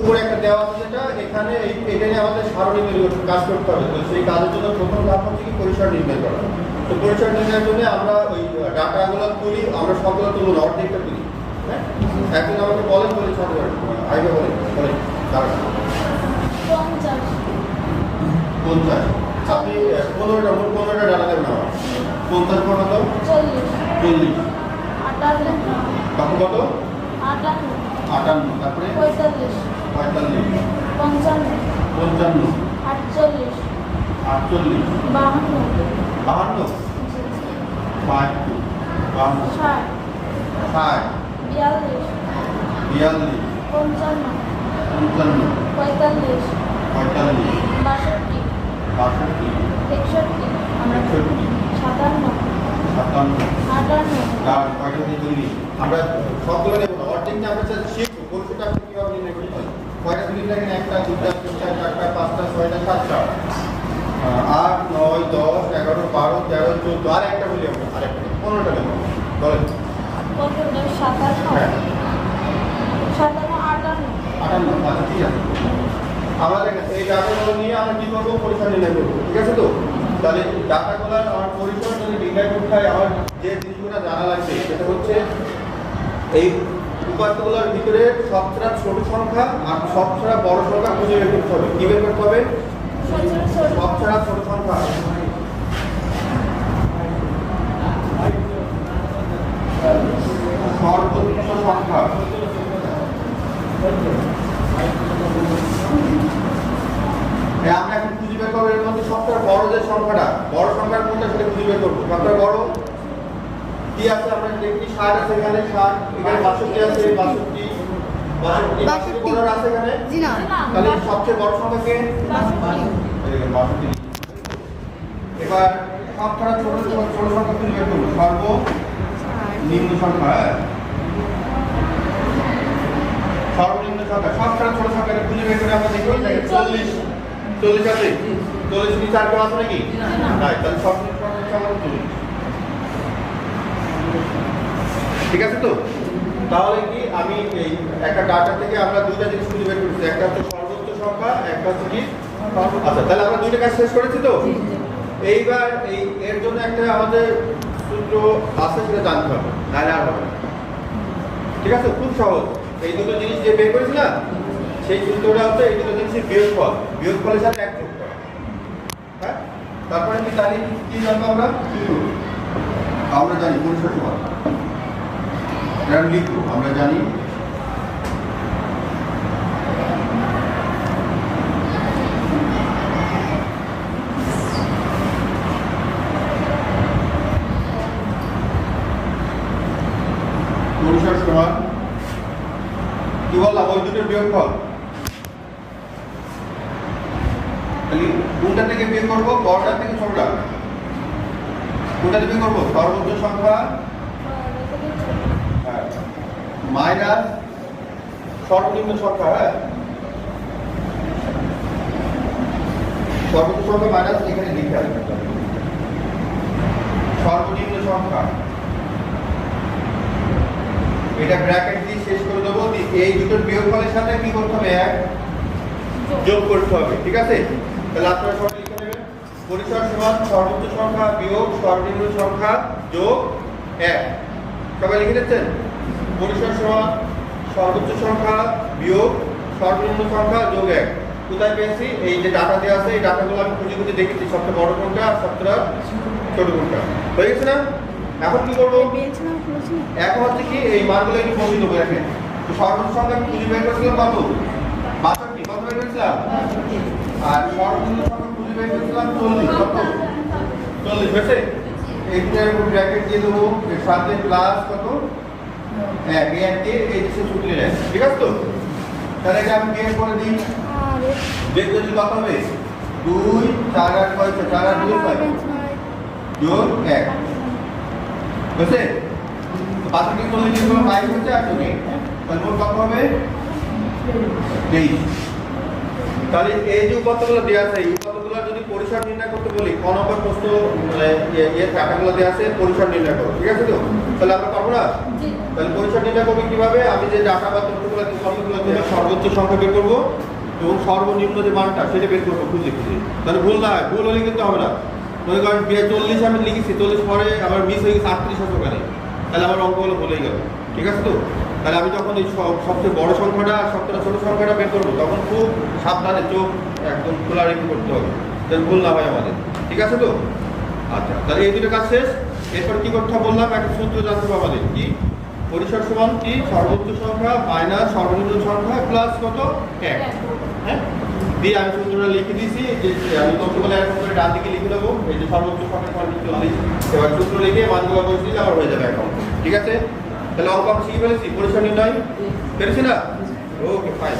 উপরে একটা দেওয়া আছে যেটা এখানে এই আমাদের সারণী তৈরি কাজ করতে হবে। তো সেই কাজের জন্য প্রথম ধাপ হচ্ছে কি পরিসর নির্ণয় করা। তো পরিসর নির্ণয়ের জন্য আমরা ওই ডাটাগুলো তুলি আমরা সবগুলো তুলব না অর্ধেকটা তুলি। হ্যাঁ? এখন আমাকে বলেন বলি ছোট আইডিয়া বলেন বলেন। পঞ্চাশ। আপনি পনেরোটা মোট পনেরোটা ডাটা দেবেন আমার। পঞ্চাশ কত? চল্লিশ। চল্লিশ। আটান্ন। কত? আটান্ন। আটান্ন তারপরে? পঁয়তাল্লিশ। পঁয়তাল্লিশ। পঞ্চান্ন। পঞ্চান্ন। আটচল্লিশ। আটচল্লিশ। বাহান্ন। বাহান্ন? বাহান্ন বাহান্ন। ষাট। ষাট। বিয়াল্লিশ। বিয়াল্লিশ। পঞ্চান্ন। পঞ্চান্ন। পঁয়তাল্লিশ। পঁয়তাল্লিশ। বাষট্টি। বাষট্টি। একষট্টি। একষট্টি। সাতান্ন। সাতান্ন। আটান্ন। কয়টা দিয়ে আমরা অর্ধেকটা আমরা স্যার শিখব পরিচয়টা আপনি কীভাবে নির্ণয় করতে হয় কয়টা মিনিট লাগেন একটা দুটা তিনটা চারটা পাঁচটা ছয়টা সাতটা? আট নয় দশ এগারো বারো তেরো চোদ্দ আর একটা বলি আমরা আরেকটা পনেরোটা নেব বলেন। হ্যাঁ। আচ্ছা আমাদের কাছে এই ডাটাগুলো নিয়ে আমরা কি করব? পরীক্ষা নির্ণয় করব ঠিক আছে তো? তাহলে ডাটাগুলো আমার পরীক্ষা যদি নির্ণয় করতে হয় আমার যে জিনিসগুলো জানা লাগবে সেটা হচ্ছে এই উপাত্তগুলোর ভিতরে সবচেয়ে ছোট সংখ্যা আর সবচেয়ে বড় সংখ্যা খুঁজে বের করতে হবে। কি বের করতে হবে? সবচেয়ে ছোট সংখ্যা। সংখ্যা। আমরা এখন খুঁজে বের করব, এর মধ্যে সবচেয়ে বড় যে সংখ্যাটা, বড় সংখ্যার কোনটা সেটা খুঁজে বের করব। সবচেয়ে বড় কি আছে আমরা দেখি ষাট আছে এখানে? ষাট এখানে বাষট্টি আছে বাষট্টি বাষট্টি বাষট্টি বড় আছে এখানে? জি না। তাহলে সবচেয়ে বড় সংখ্যা কে? বাষট্টি। এই বাষট্টি। এবার সবচেয়ে ছোট ছোট ছোট সংখ্যা খুঁজে বের সর্ব নিম্ন সংখ্যা হ্যাঁ? সর্বনিম্ন সংখ্যা। সবচেয়ে ছোট সংখ্যাটা খুঁজে বের করে আমরা দেখি। চল্লিশ। চল্লিশ। আছে? চল্লিশ নিচে আর কেউ আছে নাকি? নাই তাহলে সর্বনিম্ন সংখ্যা হচ্ছে আমাদের চল্লিশ ঠিক আছে তো? তাহলে কি আমি এই একটা ডাটা থেকে আমরা দুইটা জিনিস খুঁজে বের করেছি। একটা হচ্ছে সর্বোচ্চ সংখ্যা একটা হচ্ছে কি? আচ্ছা তাহলে আমরা দুইটা কাজ শেষ করেছি তো? এইবার এই এর জন্য একটা আমাদের সূত্র আছে সেটা জানতে হবে নাহলে আর হবে ঠিক আছে? খুব সহজ। এই দুটো জিনিস যে বের করেছি না সেই সূত্রটা হচ্ছে এই দুটো জিনিসের বিয়োগফল। বিয়োগফলের সাথে এক যোগ করা। হ্যাঁ? তারপরে কি জানি কি জানব আমরা? আমরা জানি সমান এটা লিখব আমরা জানি। কি বললাম ওই দুটোর বিয়োগফল তাহলে কোনটা থেকে বিয়োগ করব, বড়টা থেকে ছোটটা? কোনটা থেকে করব? সর্বোচ্চ সংখ্যা মাইনাস সর্বনিম্ন সংখ্যা হ্যাঁ? সর্বোচ্চ সংখ্যা মাইনাস এখানে লিখে আসবে সর্বনিম্ন সংখ্যা। এটা ব্র্যাকেট দিয়ে শেষ করে দেবো এই দুটোর বিয়োগফলের সাথে কি করতে হবে? এক যোগ করতে হবে, ঠিক আছে? তাহলে আপনারা সবাই লিখে নেবেন। পরিসর সমান সর্বোচ্চ সংখ্যা বিয়োগ সর্বনিম্ন সংখ্যা যোগ এক। সবাই লিখে দিচ্ছেন পরিসর সমান সর্বোচ্চ সংখ্যা বিয়োগ সর্বনিম্ন সংখ্যা যোগ এক। কোথায় পেয়েছি? এই যে ডাটা দেওয়া আছে এই ডাটাগুলো আমি খুঁজে খুঁজে দেখেছি। সবচেয়ে বড় কোনটা আর সবচেয়ে ছোট কোনটা। হয়ে গেছে না? এখন কি করব? এখন হচ্ছে কি এই মানগুলো একটু বসে দেবো দেখেন তো সর্বোচ্চ সংখ্যা আমি খুঁজে বের করেছিলাম কত? বাষট্টি। কত বের করেছিলাম? আর সর্বনিম্ন সংখ্যা খুঁজে বের করেছিলাম চল্লিশ। কত? চল্লিশ হয়েছে? এইটার উপর ব্র্যাকেট দিয়ে দেবো। এর সাথে প্লাস কত? হ্যাঁ এই যায় ঠিক আছে তো তাহলে এটা আমি বিয়ে করে দিই বের করলে কত হবে দুই চার আট কয় চার আট দুই ছয় যোগ এক বুঝছে বাকি চল্লিশ বাইশ হচ্ছে আর তুমি তাহলে মোট কত হবে তেইশ তাহলে এই যে উপাত্তগুলো দেওয়া আছে এই উপাত্তগুলো যদি পরিসর নির্ণয় করতে বলি ক নম্বর প্রশ্ন মানে ইয়ে ইয়ে টাকাগুলো দেওয়া আছে পরিসর নির্ণয় করো ঠিক আছে তো? তাহলে আমরা পারব না? জি। তাহলে পরিসর নির্ণয় করব কীভাবে? আমি যে ডাটা বা তথ্যগুলো তথ্যগুলো দেবো সর্বোচ্চ সংখ্যা বের করব এবং সর্বনিম্ন যে মানটা সেটা বের করব খুঁজে খুঁজে। তাহলে ভুল না ভুল হলে কিন্তু হবে না। মনে করেন চল্লিশ আমি লিখেছি চল্লিশ পরে আমার মিস হয়ে গেছে আটত্রিশ ওখানে। তাহলে আমার অঙ্কগুলো ভুলেই গেল ঠিক আছে তো? তাহলে আমি যখন এই সব- সবচেয়ে বড় সংখ্যাটা সবচেয়ে ছোট সংখ্যাটা বের করব তখন খুব সাবধানে চোখ একদম খোলা রেখে করতে হবে। তাহলে ভুল না হয় আমাদের। ঠিক আছে তো? আচ্ছা তাহলে এই দুটো কাজ শেষ। এরপর কি করতে বললাম? একটা সূত্র জানতে হবে আমাদের। কি? পরিসর সমান কি? সর্বোচ্চ সংখ্যা মাইনাস সর্বনিম্ন সংখ্যা প্লাস কত? এক। হ্যাঁ? দিয়ে আমি সূত্রটা লিখে দিয়েছি। যে আমি তথ্যগুলো এখন করে ডান দিকে লিখে দেবো এই যে সর্বোচ্চ সংখ্যা সর্বোচ্চ চল্লিশ এবার সূত্র লিখে মানগুলো বসে দিলে আমার হয়ে যাবে অ্যাকাউন্ট ঠিক আছে? তাহলে অঙ্ক আমরা শিখে ফেলেছি পরিসর নির্ণয় পেরেছি না ওকে ফাইন